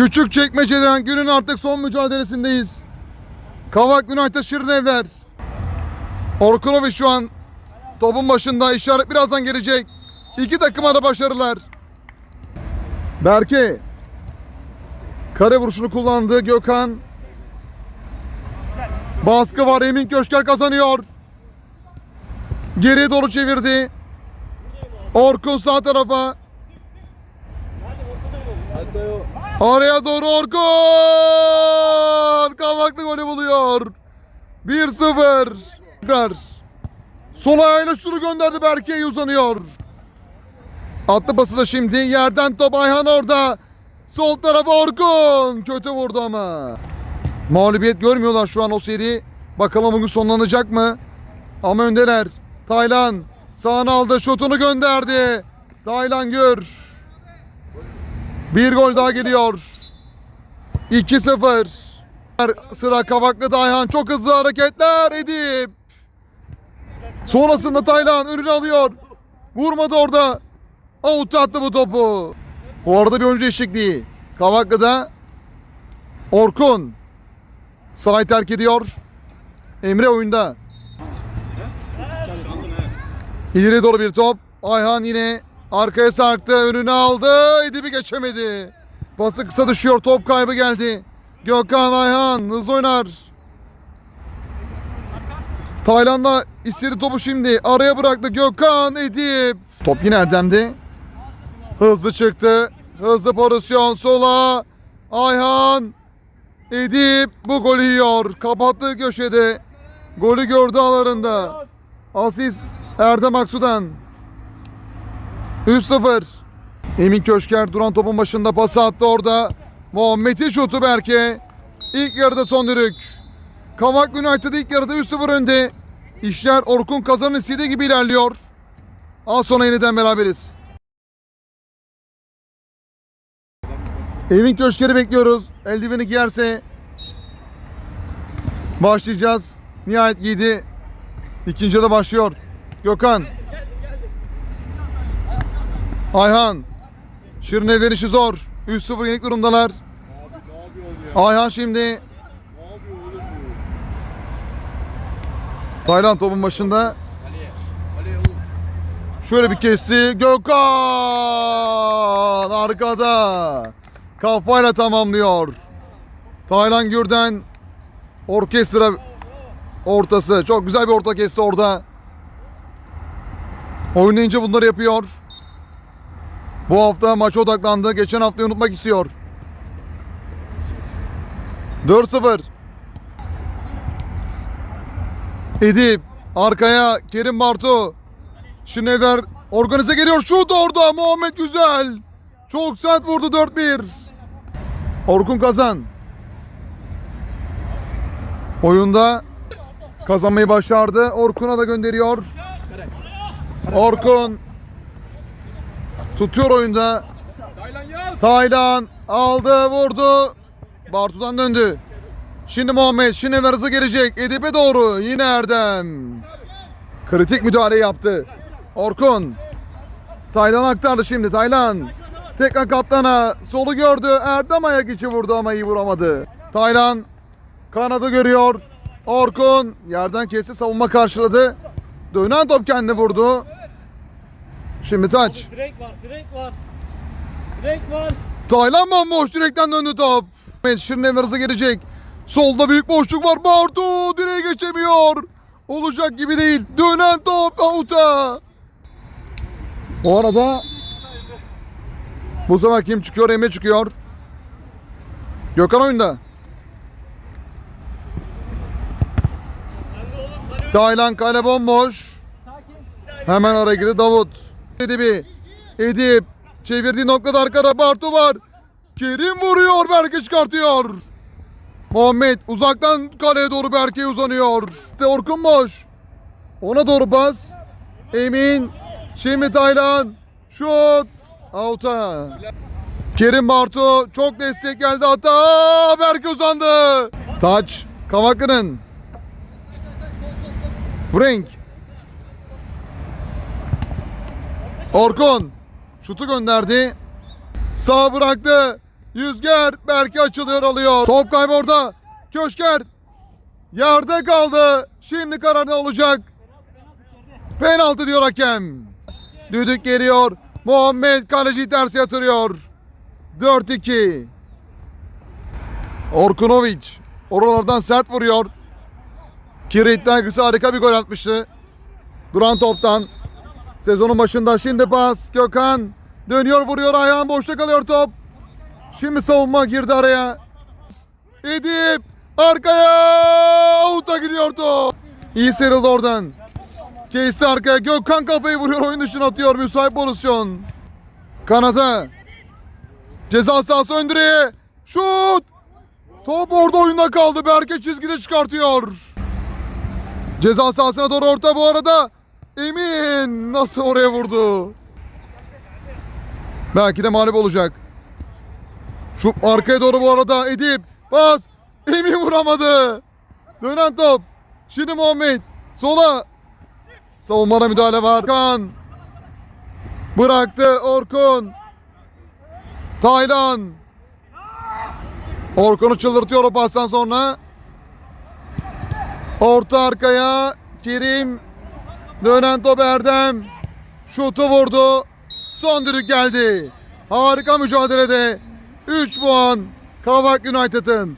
Küçük çekmeceden günün artık son mücadelesindeyiz. Kavak United Şirinevler. Orkunovic şu an topun başında işaret birazdan gelecek. İki takıma da başarılar. Berke. Kare vuruşunu kullandı Gökhan. Baskı var Emin Köşker kazanıyor. Geriye doğru çevirdi. Orkun sağ tarafa. Araya doğru Orkun! Kavaklı golü buluyor. 1-0. Tekrar. Sol ayağıyla şunu gönderdi Berke'ye uzanıyor. Attı pası da şimdi. Yerden top Ayhan orada. Sol tarafa Orkun. Kötü vurdu ama. Mağlubiyet görmüyorlar şu an o seri. Bakalım bugün sonlanacak mı? Ama öndeler. Taylan sağını aldı. Şutunu gönderdi. Taylan Gür. Bir gol daha geliyor. 2-0. Sıra Kavaklı Dayhan. Çok hızlı hareketler Edip. Sonrasında Taylan önünü alıyor. Vurmadı orada. Out attı bu topu. Bu arada bir oyuncu eşlikliği. Kavaklı'da Orkun. Sahayı terk ediyor. Emre oyunda. İleri doğru bir top. Ayhan yine arkaya sarktı. Önünü aldı. Edip'i geçemedi. Pası kısa düşüyor. Top kaybı geldi. Gökhan Ayhan hızlı oynar. Tayland'a istedi topu şimdi. Araya bıraktı Gökhan Edip. Top yine Erdem'de. Hızlı çıktı. Hızlı pozisyon sola. Ayhan. Edip bu golü yiyor. Kapattığı köşede. Golü gördü ağlarında. Asist Erdem Aksu'dan. 3-0. Emin Köşker duran topun başında pas attı orada. Muhammed'in şutu Berke. İlk yarıda son dürük. Kavak United ilk yarıda 3-0 önde. İşler Orkun Kazan'ın istediği gibi ilerliyor. Az sonra yeniden beraberiz. Emin Köşker'i bekliyoruz. Eldiveni giyerse başlayacağız. Nihayet giydi. İkinci de başlıyor. Gökhan. Ayhan. Şirin evler işi zor. 3-0 yenik durumdalar. Ayhan şimdi. Tayland topun başında. Şöyle bir kesti. Gökhan arkada. Kafayla tamamlıyor. Taylan Gürden orkestra ortası. Çok güzel bir orta kesti orada. Oynayınca bunları yapıyor. Bu hafta maça odaklandı. Geçen haftayı unutmak istiyor. 4-0. Edip arkaya Kerim Bartu. Şinever organize geliyor. Şut orada. Muhammed Güzel. Çok sert vurdu 4-1. Orkun Kazan. Oyunda kazanmayı başardı. Orkun'a da gönderiyor. Orkun tutuyor oyunda. Taylan aldı vurdu. Bartu'dan döndü. Şimdi Muhammed. Şimdi hızı gelecek. Edip'e doğru. Yine Erdem. Kritik müdahale yaptı. Orkun. Taylan aktardı şimdi. Taylan. Tekrar kaptana. Solu gördü. Erdem ayak içi vurdu ama iyi vuramadı. Taylan. Kanadı görüyor. Orkun. Yerden kesti. Savunma karşıladı. Dönen top kendi vurdu. Şimdi taç. Frank var, Frank var. Frank var. Taylan bomboş direkten döndü top. Şirin hızı gelecek. Solda büyük boşluk var. Bartu direğe geçemiyor. Olacak gibi değil. Dönen top avuta. O arada bu sefer kim çıkıyor? Emre çıkıyor. Gökhan oyunda. Taylan kale bomboş. Hemen araya girdi Davut. Edip'i. Edip. Çevirdiği noktada arkada Bartu var. Kerim vuruyor. Berke çıkartıyor. Muhammed uzaktan kaleye doğru Berke'ye uzanıyor. İşte Orkun boş. Ona doğru pas. Emin. Şimdi Taylan. Şut. Out'a. Kerim Bartu çok destek geldi hata. Berke uzandı. Taç. Kavaklı'nın. Frank. Orkun. Şutu gönderdi. Sağ bıraktı. Yüzger Berke açılıyor alıyor. Top kaybı orada. Köşker. Yerde kaldı. Şimdi karar ne olacak? Penaltı diyor hakem. Düdük geliyor. Muhammed kaleciyi ters yatırıyor. 4-2. Orkunovic. Oralardan sert vuruyor. Kirit Tigers harika bir gol atmıştı. Duran toptan. Sezonun başında şimdi pas. Gökhan dönüyor vuruyor ayağın boşta kalıyor top. Şimdi savunma girdi araya. Edip arkaya out'a gidiyor top. İyi sıyrıldı oradan. Casey arkaya Gökhan kafayı vuruyor oyun dışına atıyor müsait pozisyon. Kanata. Ceza sahası ön direğe. Şut. Top orada oyunda kaldı. Berke çizgide çıkartıyor. Ceza sahasına doğru orta bu arada. Emin nasıl oraya vurdu? Belki de mağlup olacak. Şu arkaya doğru bu arada Edip. Bas. Emin vuramadı. Dönen top. Şimdi Muhammed. Sola. Savunmada müdahale var. Kan. Bıraktı Orkun. Taylan. Orkun'u çıldırtıyor o pastan sonra. Orta arkaya. Kerim. Dönen top Erdem. Şutu vurdu. Son düdük geldi. Harika mücadelede 3 puan Kavak United'ın.